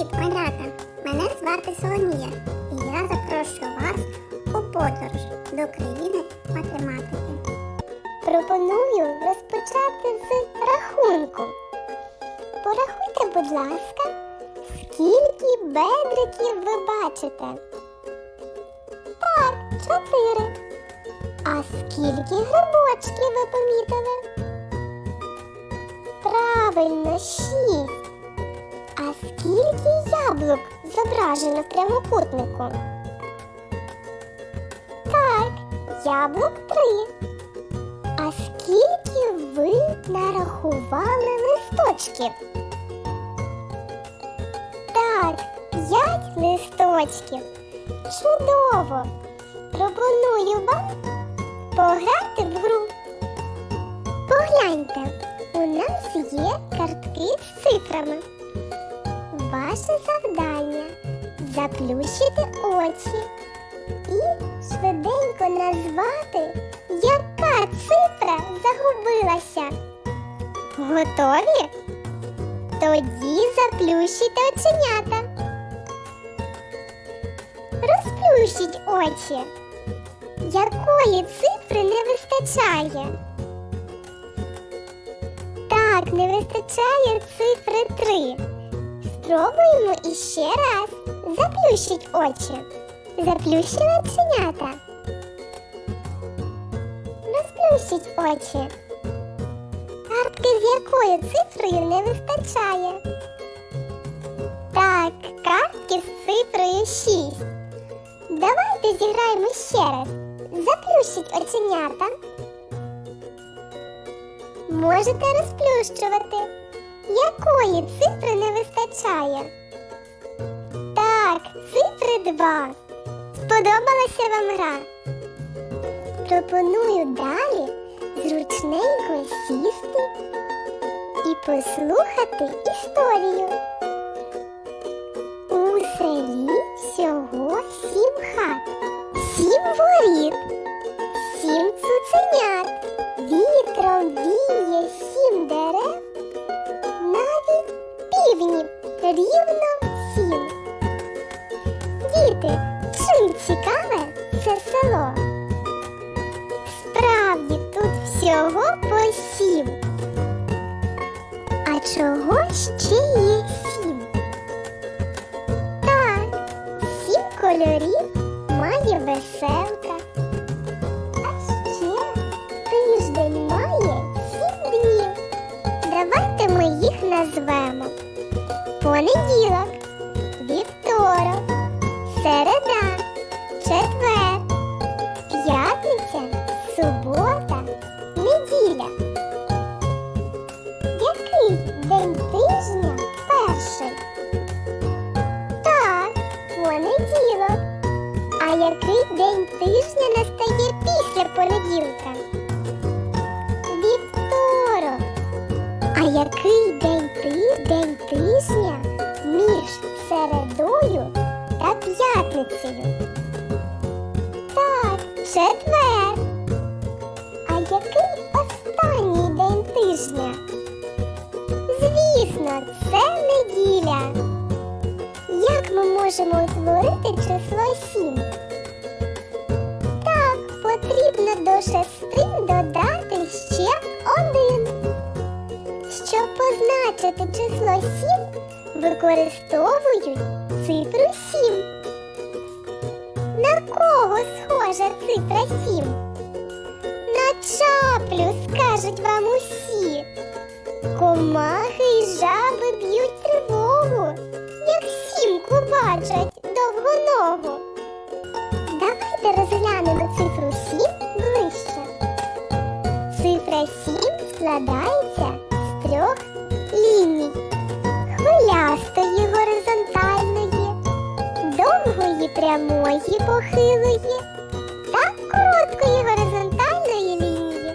Привіт, малята! Мене звати Соломія, і я запрошую вас у подорож до країни математики. Пропоную розпочати з рахунку. Порахуйте, будь ласка, скільки бедриків ви бачите? Так, чотири. А скільки грибочків ви помітили? Правильно, шість. Зображено в прямокутнику? Так, яблук три. А скільки ви нарахували листочків? Так, п'ять листочків. Чудово! Пропоную вам пограти в гру. Погляньте, у нас є картки з цифрами. Ваше завдання заплющити очі і швиденько назвати, яка цифра загубилася. Готові? Тоді заплющите оченята. Розплющіть очі. Якої цифри не вистачає? Так, не вистачає цифри 3. Спробуємо іще раз. Заплющіть очі. Заплющили оченята. Розплющіть очі. Картки з якою цифрою не вистачає. Так, картки з цифрою 6. Давайте зіграємо ще раз. Заплющіть оченята. Можете розплющувати. Якої цифри не вистачає? Так, цифри 2. Сподобалася вам гра? Пропоную далі зручненько сісти і послухати історію. У селі всього сім хат, сім воріт, сім цуценят, вітром віє сім дерев, навіть півнів рівно сім. Діти, чим цікаве це село? Справді тут всього по сім. А чого ще є сім? Так, сім кольорів має веселка. А ще тиждень має сім днів. Давайте ми їх назвемо. Понеділок, день тижня настає після понеділка? Вівторок. А який день ти день тижня між середою та п'ятницею? Так, четвер. А який останній день тижня? Звісно, це неділя. Як ми можемо утворити число 7? До шести додати ще один. Щоб позначити число 7, використовують цифру 7. На кого схожа цифра 7? На чаплю, скажуть вам усі. Комахи й жаби б'ють тривогу, як сімку бачать прямої похилої та короткої горизонтальної лінії.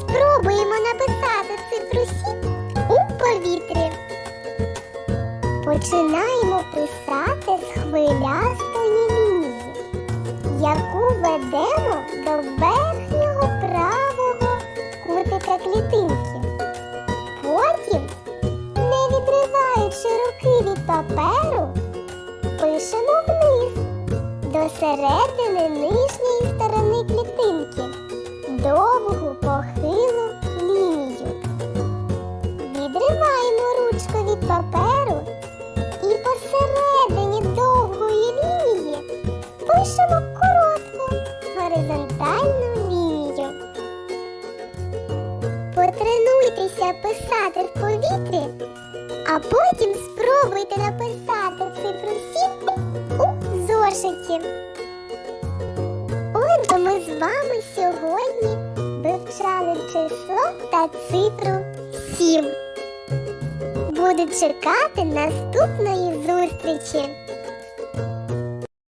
Спробуємо написати цифру 7 у повітрі. Починаємо писати з хвилястої лінії, яку ведемо середини нижньої сторони клітинки довгу похилу лінію. Відриваємо ручку від паперу і посередині довгої лінії пишемо коротку горизонтальну лінію. Потренуйтеся писати в повітрі, а потім спробуйте написати цифру 7 у зошиті. Отже, ми з вами сьогодні вивчали число та цифру 7. Буду чекати наступної зустрічі.